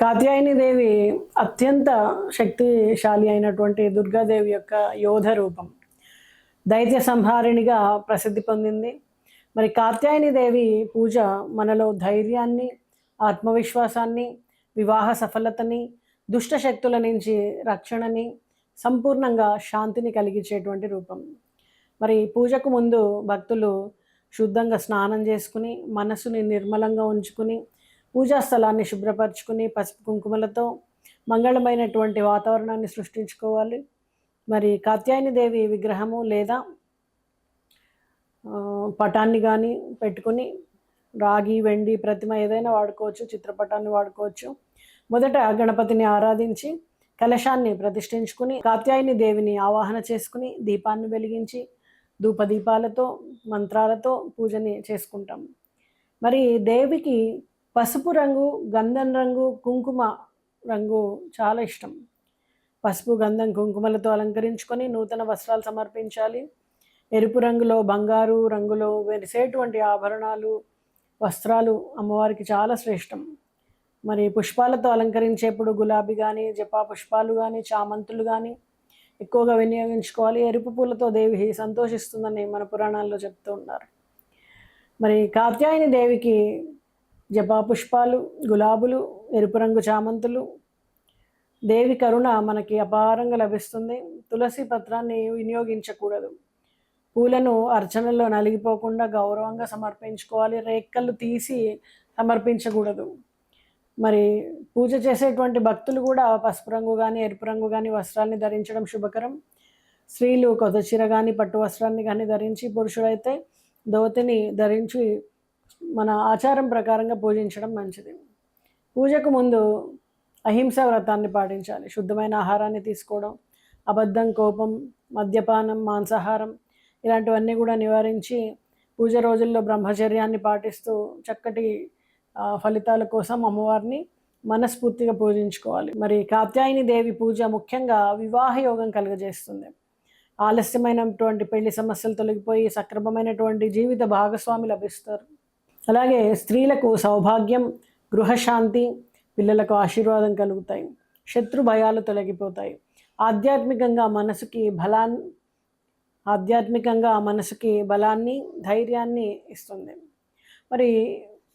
కాత్యాయని దేవి అత్యంత శక్తిశాలి అయినటువంటి దుర్గాదేవి యొక్క యోధ రూపం. దైత్య సంహారిణిగా ప్రసిద్ధి పొందింది. మరి కాత్యాయని దేవి పూజ మనలో ధైర్యాన్ని ఆత్మవిశ్వాసాన్ని వివాహ సఫలతని దుష్ట శక్తుల నుంచి రక్షణని సంపూర్ణంగా శాంతిని కలిగించేటువంటి రూపం. మరి పూజకు ముందు భక్తులు శుద్ధంగా స్నానం చేసుకుని మనసుని నిర్మలంగా ఉంచుకుని పూజా స్థలాన్ని శుభ్రపరచుకుని పసుపు కుంకుమలతో మంగళమైనటువంటి వాతావరణాన్ని సృష్టించుకోవాలి. మరి కాత్యాయని దేవి విగ్రహము లేదా పటాన్ని కానీ పెట్టుకుని రాగి వెండి ప్రతిమ ఏదైనా వాడుకోవచ్చు చిత్రపటాన్ని వాడుకోవచ్చు. మొదట గణపతిని ఆరాధించి కలశాన్ని ప్రతిష్ఠించుకుని కాత్యాయని దేవిని ఆవాహన చేసుకుని దీపాన్ని వెలిగించి ధూపదీపాలతో మంత్రాలతో పూజని చేసుకుంటాం. మరి దేవికి పసుపు రంగు గంధం రంగు కుంకుమ రంగు చాలా ఇష్టం. పసుపు గంధం కుంకుమలతో అలంకరించుకొని నూతన వస్త్రాలు సమర్పించాలి. ఎరుపు రంగులో బంగారు రంగులో వెరిసేటువంటి ఆభరణాలు వస్త్రాలు అమ్మవారికి చాలా శ్రేష్టం. మరి పుష్పాలతో అలంకరించేప్పుడు గులాబీ కానీ జపా పుష్పాలు కానీ చామంతులు కానీ ఎక్కువగా వినియోగించుకోవాలి. ఎరుపు పూలతో దేవి సంతోషిస్తుందని మన పురాణాల్లో చెప్తూ ఉన్నారు. మరి కాత్యాయని దేవికి జపాపుష్పాలు గులాబులు ఎరుపు రంగు చామంతులు దేవి కరుణ మనకి అపారంగా లభిస్తుంది. తులసి పత్రాన్ని వినియోగించకూడదు. పూలను అర్చనలో నలిగిపోకుండా గౌరవంగా సమర్పించుకోవాలి. రేక్కలు తీసి సమర్పించకూడదు. మరి పూజ చేసేటువంటి భక్తులు కూడా పసుపు రంగు కానీ ఎరుపు రంగు కానీ వస్త్రాన్ని ధరించడం శుభకరం. స్త్రీలు కొదచిర కానీ పట్టు వస్త్రాన్ని కానీ ధరించి పురుషుడైతే ధోతిని ధరించి మన ఆచారం ప్రకారంగా పూజించడం మంచిది. పూజకు ముందు అహింస వ్రతాన్ని పాటించాలి. శుద్ధమైన ఆహారాన్ని తీసుకోవడం అబద్ధం కోపం మద్యపానం మాంసాహారం ఇలాంటివన్నీ కూడా నివారించి పూజ రోజుల్లో బ్రహ్మచర్యాన్ని పాటిస్తూ చక్కటి ఫలితాల కోసం అమ్మవారిని మనస్ఫూర్తిగా పూజించుకోవాలి. మరి కాత్యాయని దేవి పూజ ముఖ్యంగా వివాహ యోగం కలుగజేస్తుంది. ఆలస్యమైనటువంటి పెళ్ళి సమస్యలు తొలగిపోయి సక్రమమైనటువంటి జీవిత భాగస్వామి లభిస్తారు. అలాగే స్త్రీలకు సౌభాగ్యం గృహశాంతి పిల్లలకు ఆశీర్వాదం కలుగుతాయి. శత్రు భయాలు తొలగిపోతాయి. ఆధ్యాత్మికంగా మనసుకి బలాన్ని ఆధ్యాత్మికంగా మనసుకి బలాన్ని ధైర్యాన్ని ఇస్తుంది. మరి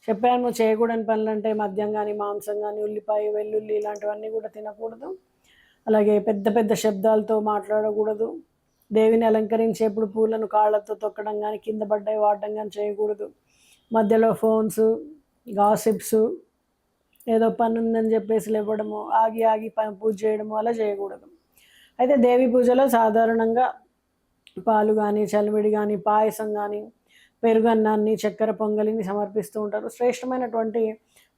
చెప్పాను చేయకూడని పనులు అంటే మద్యం కానీ మాంసం కానీ ఉల్లిపాయ వెల్లుల్లి ఇలాంటివన్నీ కూడా తినకూడదు. అలాగే పెద్ద పెద్ద శబ్దాలతో మాట్లాడకూడదు. దేవిని అలంకరించేప్పుడు పూలను కాళ్ళతో తొక్కడం కానీ కింద పడ్డాయి వాడడం కానీ చేయకూడదు. మధ్యలో ఫోన్స్ గాసిప్స్ ఏదో పని ఉందని చెప్పేసి లేవడము ఆగి ఆగి పూజ చేయడము అలా చేయకూడదు. అయితే దేవి పూజలో సాధారణంగా పాలు కానీ చలివిడి కానీ పాయసం కానీ పెరుగన్నాన్ని చక్కెర పొంగలిని సమర్పిస్తూ ఉంటారు. శ్రేష్టమైనటువంటి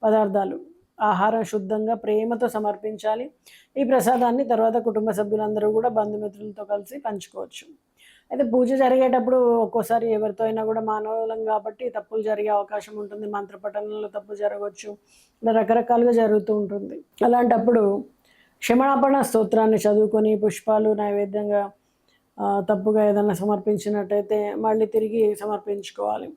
పదార్థాలు. ఆహారం శుద్ధంగా ప్రేమతో సమర్పించాలి. ఈ ప్రసాదాన్ని తర్వాత కుటుంబ సభ్యులందరూ కూడా బంధుమిత్రులతో కలిసి పంచుకోవచ్చు. అయితే పూజ జరిగేటప్పుడు ఒక్కోసారి ఎవరితో అయినా కూడా మానవులం కాబట్టి తప్పులు జరిగే అవకాశం ఉంటుంది. మంత్రపఠనంలో తప్పు జరగవచ్చు. ఇలా రకరకాలుగా జరుగుతూ ఉంటుంది. అలాంటప్పుడు క్షమాపణ స్తోత్రాన్ని చదువుకొని పుష్పాలు నైవేద్యంగా తప్పుగా ఏదైనా సమర్పించినట్టయితే మళ్ళీ తిరిగి సమర్పించుకోవాలి.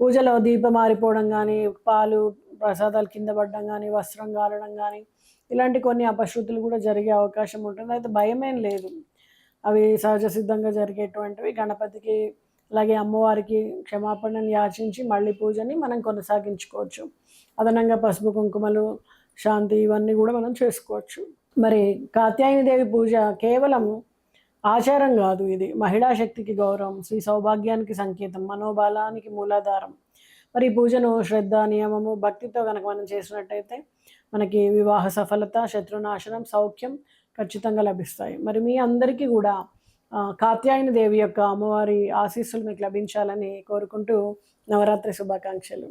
పూజలో దీపం మారిపోవడం కానీ పాలు ప్రసాదాలు కింద పడడం కానీ వస్త్రం కాలడం కానీ ఇలాంటి కొన్ని అపశృతులు కూడా జరిగే అవకాశం ఉంటుంది. అయితే భయమేం లేదు. అవి సహజ సిద్ధంగా జరిగేటువంటివి. గణపతికి అలాగే అమ్మవారికి క్షమాపణను యాచించి మళ్ళీ పూజని మనం కొనసాగించుకోవచ్చు. అదనంగా పసుపు కుంకుమలు శాంతి ఇవన్నీ కూడా మనం చేసుకోవచ్చు. మరి కాత్యాయని దేవి పూజ కేవలం ఆచారం కాదు ఇది. మహిళా శక్తికి గౌరవం శ్రీ సౌభాగ్యానికి సంకేతం మనోబలానికి మూలాధారం. మరి పూజను శ్రద్ధ నియమము భక్తితో కనుక మనం చేసినట్టయితే మనకి వివాహ సఫలత శత్రునాశనం సౌఖ్యం ఖచ్చితంగా లభిస్తాయి. మరి మీ అందరికీ కూడా కాత్యాయని దేవి యొక్క అమ్మవారి ఆశీస్సులు మీకు లభించాలని కోరుకుంటూ నవరాత్రి శుభాకాంక్షలు.